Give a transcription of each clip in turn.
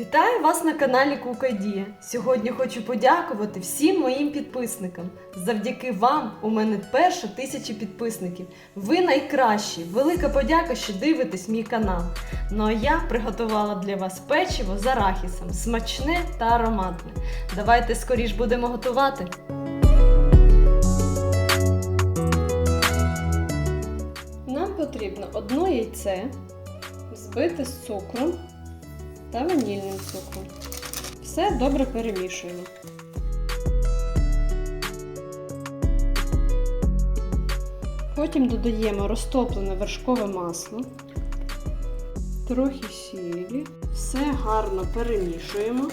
Вітаю вас на каналі Кукайдія. Сьогодні хочу подякувати всім моїм підписникам. Завдяки вам у мене перша тисяча підписників. Ви найкращі. Велика подяка, що дивитесь мій канал. Ну а я приготувала для вас печиво з арахісом, смачне та ароматне. Давайте скоріш будемо готувати. Нам потрібно одно яйце збити з цукром та ванільним цукром. Все добре перемішуємо. Потім додаємо розтоплене вершкове масло, трохи сілі, все гарно перемішуємо.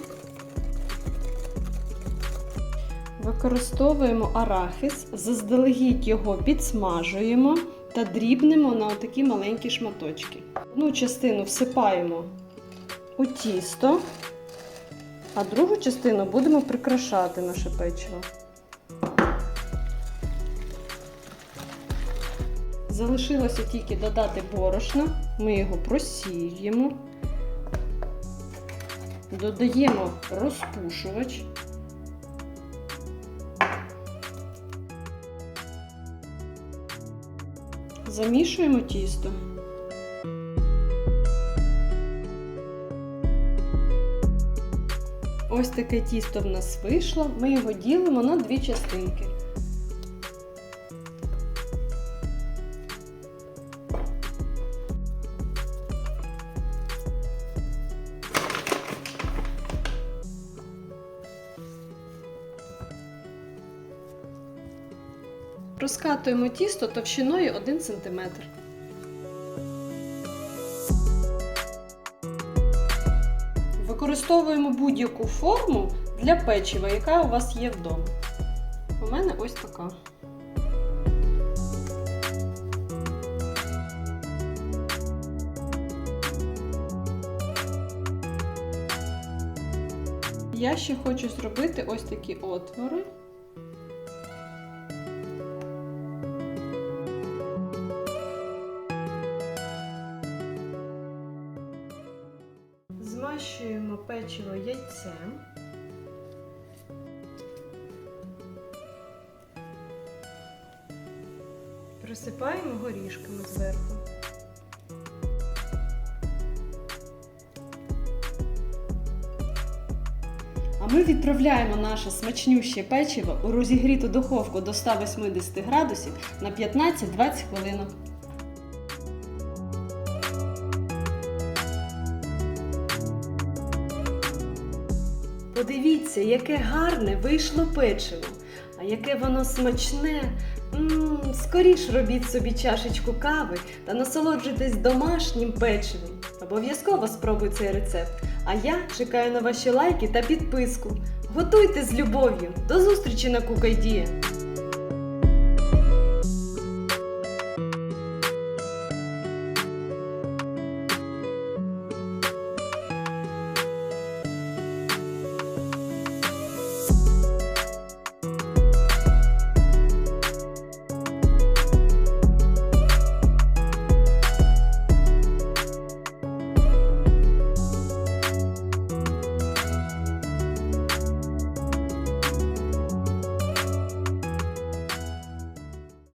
Використовуємо арахіс, заздалегідь його підсмажуємо та дрібнемо на такі маленькі шматочки. Одну частину всипаємо у тісто, а другу частину будемо прикрашати наше печиво. Залишилося тільки додати борошна, ми його просіюємо, додаємо розпушувач. Замішуємо тісто. Ось таке тісто в нас вийшло. Ми його ділимо на дві частинки. Розкатуємо тісто товщиною 1 см. Використовуємо будь-яку форму для печива, яка у вас є вдома. У мене ось така. Я ще хочу зробити ось такі отвори. Змащуємо печиво яйцем. Присипаємо горішками зверху. А ми відправляємо наше смачнюще печиво у розігріту духовку до 180 градусів на 15-20 хвилинок. Подивіться, яке гарне вийшло печиво, а яке воно смачне. Скоріш робіть собі чашечку кави та насолоджуйтесь домашнім печивом. Обов'язково спробуй цей рецепт. А я чекаю на ваші лайки та підписку. Готуйте з любов'ю. До зустрічі на Кукайдія!